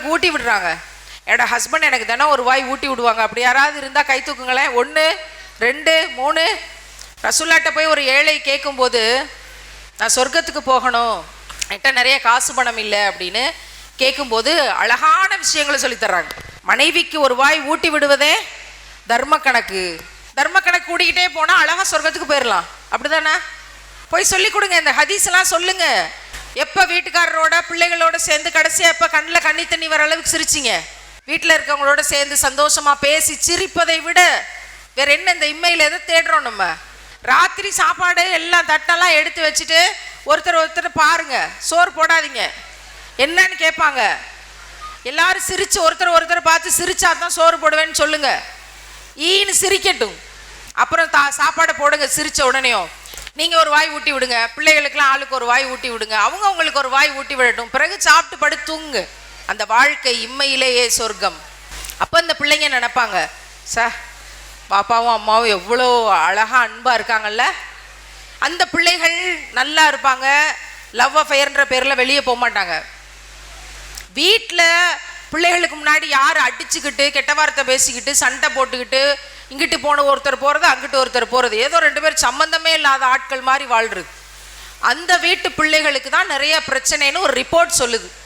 உங்களுக்கு ஊட்டி விடுறாங்க. என்னோட ஹஸ்பண்ட் எனக்கு தினம் ஒரு வாய் ஊட்டி விடுவாங்க. அப்படி யாராவது இருந்தால் கை தூக்குங்களேன். ஒன்று ரெண்டு மூணு. ரசுல்லாட்ட போய் ஒரு ஏழை கேட்கும்போது நான் சொர்க்கத்துக்கு போகணும். என்கிட்ட நிறைய காசு பணம் இல்லை அப்படின்னு கேட்கும்போது அழகான விஷயங்களை சொல்லித் தர்றாங்க. மனைவிக்கு ஒரு வாய் ஊட்டி விடுவதே தர்ம கணக்கு. தர்ம கணக்கு கூட்டிக்கிட்டே போனால் அழகா சொர்க்கத்துக்கு போயிடலாம் அப்படிதானே? போய் சொல்லி கொடுங்க. இந்த ஹதீஸ் எல்லாம் சொல்லுங்க. எப்போ வீட்டுக்காரரோட பிள்ளைகளோட சேர்ந்து கடைசியாக எப்போ கண்ணில் கண்ணி தண்ணி வர அளவுக்கு சிரிச்சிங்க? வீட்டில் இருக்கவங்களோட சேர்ந்து சந்தோஷமாக பேசி சிரிப்பதை விட வேற என்ன இந்த இம்மையில் எதை தேடுறோம் நம்ம? ராத்திரி சாப்பாடு எல்லாம் தட்டெல்லாம் எடுத்து வச்சுட்டு ஒருத்தர் ஒருத்தர் பாருங்க சோறு போடாதீங்க. என்னன்னு கேட்பாங்க. எல்லாரும் சிரிச்சு ஒருத்தர் ஒருத்தர் பார்த்து சிரிச்சா தான் சோறு போடுவேன்னு சொல்லுங்க. ஈன்னு சிரிக்கட்டும். அப்புறம் தா சாப்பாடை போடுங்க சிரிச்ச உடனேயும். நீங்க ஒரு வாய் ஊட்டி விடுங்க. பிள்ளைகளுக்கெல்லாம் ஆளுக்கு ஒரு வாய் ஊட்டி விடுங்க. அவங்க உங்களுக்கு ஒரு வாய் ஊட்டி விடட்டும். பிறகு சாப்பிட்டு படுத்துங்க அந்த வாழ்க்கை இம்மையிலேயே சொர்க்கம். அப்போ அந்த பிள்ளைங்க நினைப்பாங்க? சார் பாப்பாவும் அம்மாவும் எவ்வளோ அழகாக அன்பாக இருக்காங்கல்ல? அந்த பிள்ளைகள் நல்லா இருப்பாங்க. லவ் அஃபயர்ன்ற பேரில் வெளியே போக மாட்டாங்க. வீட்டில் பிள்ளைகளுக்கு முன்னாடி யார் அடிச்சுக்கிட்டு கெட்ட வார்த்தை பேசிக்கிட்டு சண்டை போட்டுக்கிட்டு இங்கிட்டு போன ஒருத்தர் போகிறது அங்கிட்டு ஒருத்தர் போகிறது ஏதோ ரெண்டு பேர் சம்மந்தமே இல்லாத ஆட்கள் மாதிரி வாழ்றது. அந்த வீட்டு பிள்ளைகளுக்கு தான் நிறைய பிரச்சனைன்னு ஒரு ரிப்போர்ட் சொல்லுது.